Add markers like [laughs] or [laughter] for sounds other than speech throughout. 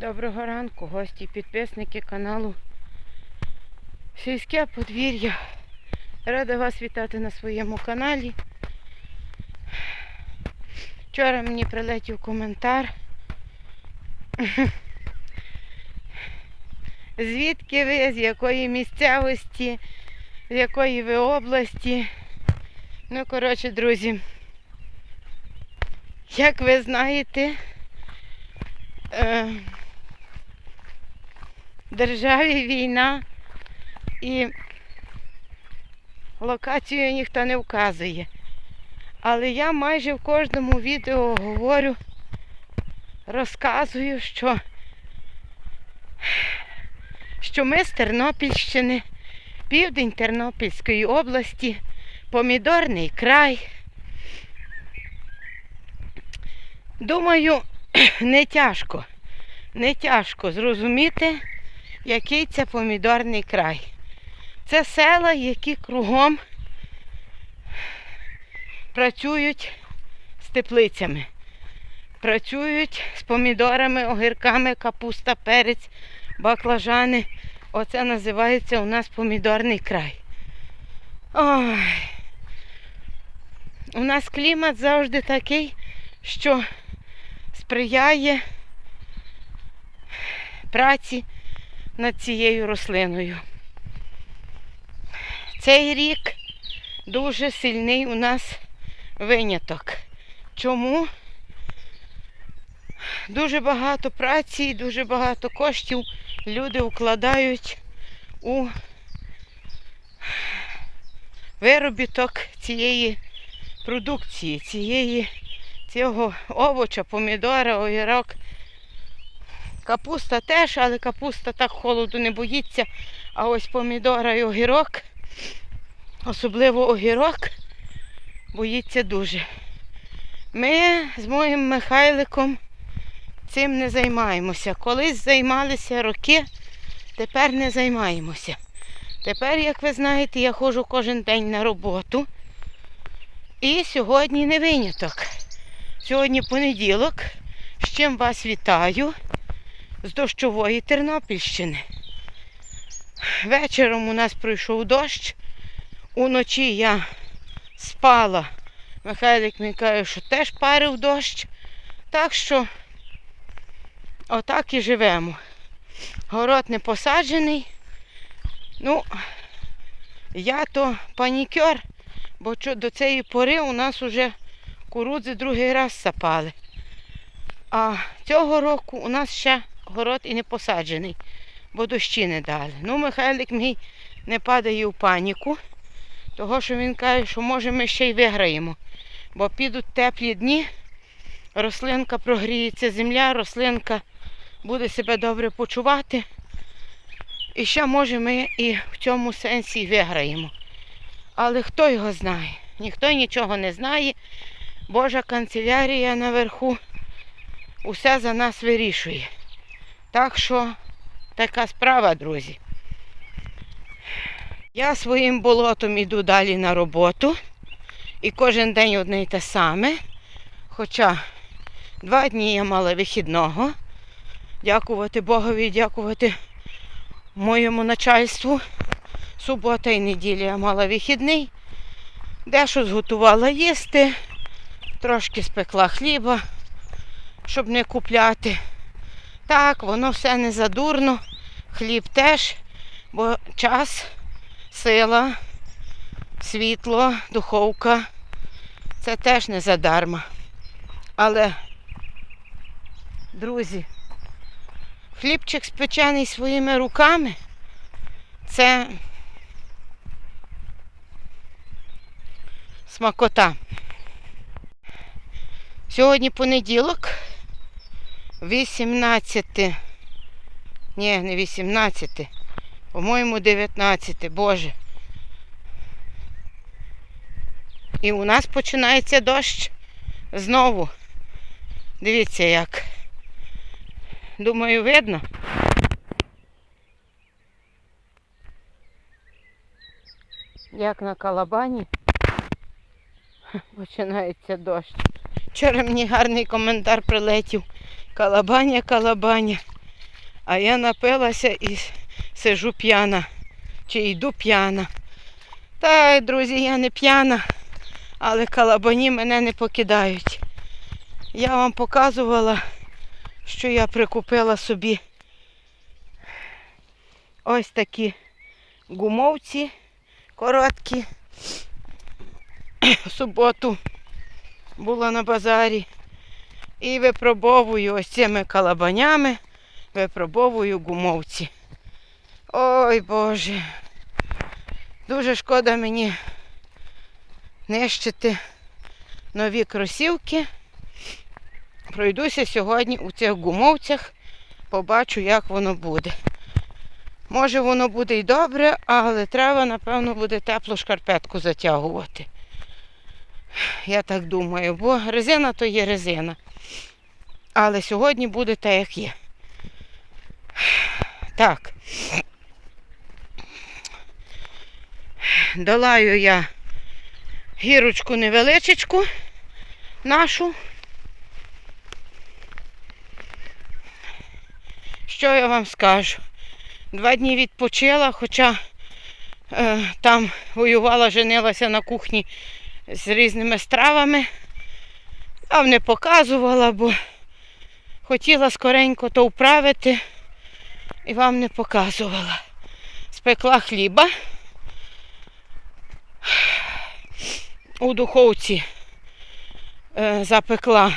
Доброго ранку, гості, підписники каналу Сільське подвір'я. Рада вас вітати на своєму каналі. Вчора мені прилетів коментар. Звідки ви, з якої місцевості, з якої ви області. Ну, коротше, друзі, як ви знаєте, е, державі війна і локацію ніхто не вказує. Але я майже в кожному відео говорю, розказую, що, що ми з Тернопільщини, південь Тернопільської області, помідорний край. Думаю, [clears throat] не тяжко, не тяжко зрозуміти, який це помідорний край. Це села, які кругом працюють з теплицями, працюють з помідорами, огірками, капуста, перець, баклажани. Оце називається у нас помідорний край. Ой. У нас клімат завжди такий, що сприяє праці над цією рослиною. Цей рік дуже сильний у нас виняток. Чому? Дуже багато праці дуже багато коштів люди вкладають у виробіток цієї продукції, цієї, цього овоча, помідора, огірок. Капуста теж, але капуста так холоду не боїться. А ось помідора і огірок, особливо огірок, боїться дуже. Ми з моїм Михайликом цим не займаємося. Колись займалися роки, тепер не займаємося. Тепер, як ви знаєте, я ходжу кожен день на роботу. І сьогодні не виняток. Сьогодні понеділок, з чим вас вітаю з дощової Тернопільщини. Вечором у нас пройшов дощ. Уночі я спала. Михайлик мені каже, що теж парив дощ. Так що отак і живемо. Город не посаджений. Ну, я то панікер, бо до цієї пори у нас вже курудзи другий раз сапали. А цього року у нас ще город і не посаджений, бо дощі не дали. Ну, Михайлик мій не падає в паніку, того що він каже, що може ми ще й виграємо. Бо підуть теплі дні, рослинка прогріється, земля, рослинка буде себе добре почувати. І ще може ми і в цьому сенсі виграємо. Але хто його знає? Ніхто нічого не знає. Божа канцелярія наверху усе за нас вирішує. Так що така справа, друзі. Я своїм болотом іду далі на роботу. І кожен день одне й те саме. Хоча два дні я мала вихідного. Дякувати Богові, дякувати моєму начальству. Субота і неділя я мала вихідний. Дещо зготувала їсти, трошки спекла хліба, щоб не купляти. Так, воно все не задурно, хліб теж, бо час, сила, світло, духовка це теж не задарма. Але, друзі, хлібчик спечений своїми руками це смакота. Сьогодні понеділок. 18. Ні, не 18. По-моєму, 19, Боже. І у нас починається дощ знову. Дивіться як. Думаю, видно. Як на калабані [laughs] починається дощ. Вчора мені гарний коментар прилетів. Калабаня, калабаня. А я напилася і сижу п'яна. Чи йду п'яна. Та, друзі, я не п'яна, але калабані мене не покидають. Я вам показувала, що я прикупила собі ось такі гумовці короткі. [coughs] В суботу була на базарі. І випробовую ось цими калабанями, випробовую гумовці. Ой Боже. Дуже шкода мені нищити нові кросівки. Пройдуся сьогодні у цих гумовцях, побачу, як воно буде. Може, воно буде і добре, але треба, напевно, буде теплу шкарпетку затягувати. Я так думаю, бо резина то є резина. Але сьогодні буде те, як є. Так. Долаю я гірочку невеличечку нашу. Що я вам скажу? Два дні відпочила, хоча е, там воювала, женилася на кухні з різними стравами. Вам не показувала, бо хотіла скоренько то вправити і вам не показувала. Спекла хліба. У духовці е, запекла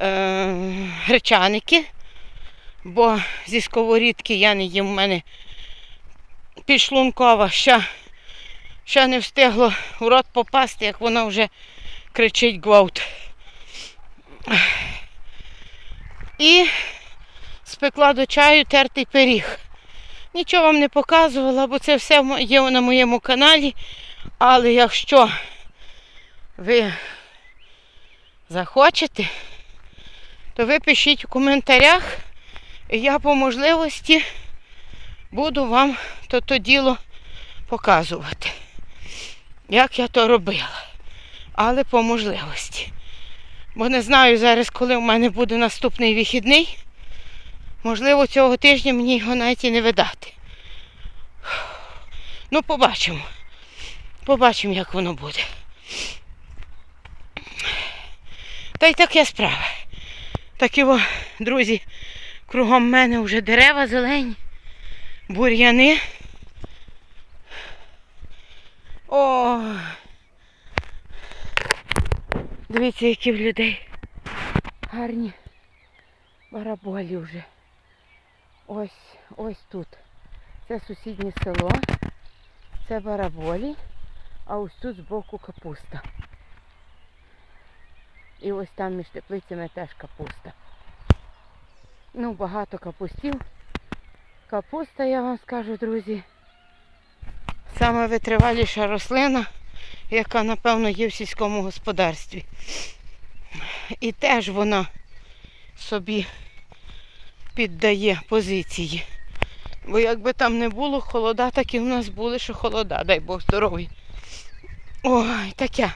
е, гречаники, бо зі сковорідки я не їм, у мене підшлункова, ще, ще не встигло в рот попасти, як вона вже кричить гвалт. І спекла до чаю тертий пиріг. Нічого вам не показувала, бо це все є на моєму каналі. Але якщо ви захочете, то ви пишіть у коментарях, і я по можливості буду вам то, діло показувати, як я то робила. Але по можливості. Бо не знаю зараз, коли в мене буде наступний вихідний. Можливо, цього тижня мені його навіть і не видати. Ну, побачимо. Побачимо, як воно буде. Та й таке справа. Так його, друзі, кругом мене вже дерева зелені, бур'яни. Дивіться, які в людей гарні бараболі вже. Ось, ось тут. Це сусіднє село. Це бараболі, а ось тут збоку капуста. І ось там між теплицями теж капуста. Ну, багато капустів. Капуста, я вам скажу, друзі, саме витриваліша рослина, яка, напевно, є в сільському господарстві. І теж вона собі піддає позиції. Бо якби там не було холода, так і в нас були, що холода, дай Бог здоров'я. Ой, таке.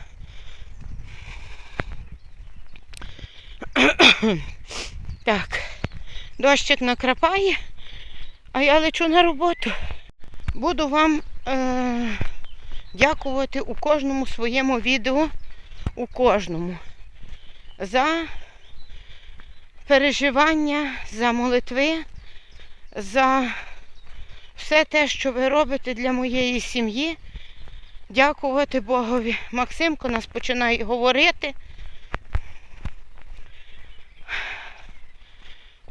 [coughs] Так, дощик накрапає, а я лечу на роботу. Буду вам е- дякувати у кожному своєму відео, у кожному, за переживання, за молитви, за все те, що ви робите для моєї сім'ї. Дякувати Богові. Максимко нас починає говорити.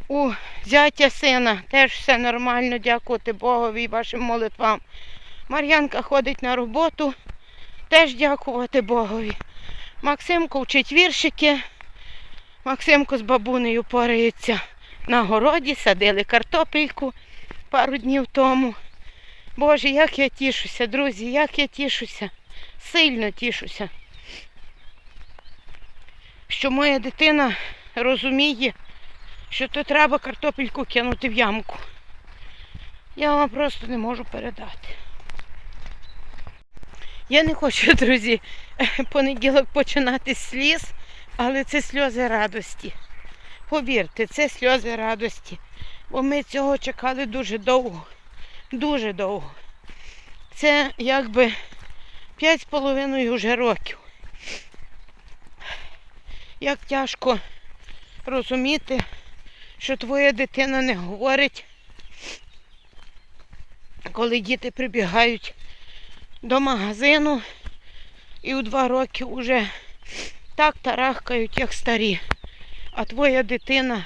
У зятя сина теж все нормально, дякувати Богові і вашим молитвам. Мар'янка ходить на роботу, теж дякувати Богові. Максимко вчить віршики. Максимко з бабунею порається на городі, садили картопельку пару днів тому. Боже, як я тішуся, друзі, як я тішуся, сильно тішуся, що моя дитина розуміє, що то треба картопельку кинути в ямку. Я вам просто не можу передати. Я не хочу, [laughs] друзі, понеділок починати сліз, але це сльози радості. Повірте, це сльози радості. Бо ми цього чекали дуже довго. Дуже довго. Це якби п'ять з половиною вже років. Як тяжко розуміти, що твоя дитина не говорить, коли діти прибігають до магазину і у два роки вже так тарахкають, як старі, а твоя дитина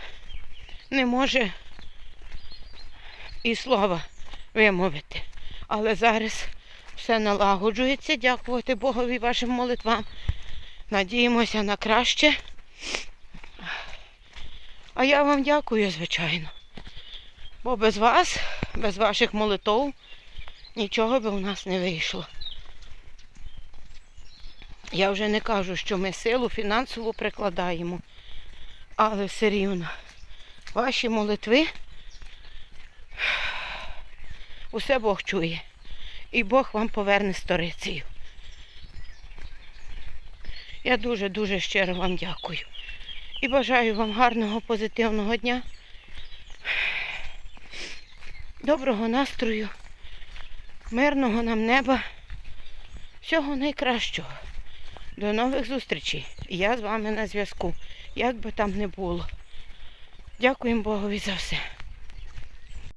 не може і слова вимовити. Але зараз все налагоджується, дякувати Богові вашим молитвам. Надіємося на краще. А я вам дякую, звичайно. Бо без вас, без ваших молитов, нічого би у нас не вийшло. Я вже не кажу, що ми силу фінансову прикладаємо, але все рівно ваші молитви усе Бог чує. І Бог вам поверне сторицею. Я дуже-дуже щиро вам дякую. І бажаю вам гарного позитивного дня, доброго настрою, мирного нам неба, всього найкращого. До нових зустрічей. Я з вами на зв'язку, як би там не було. Дякуємо Богові за все.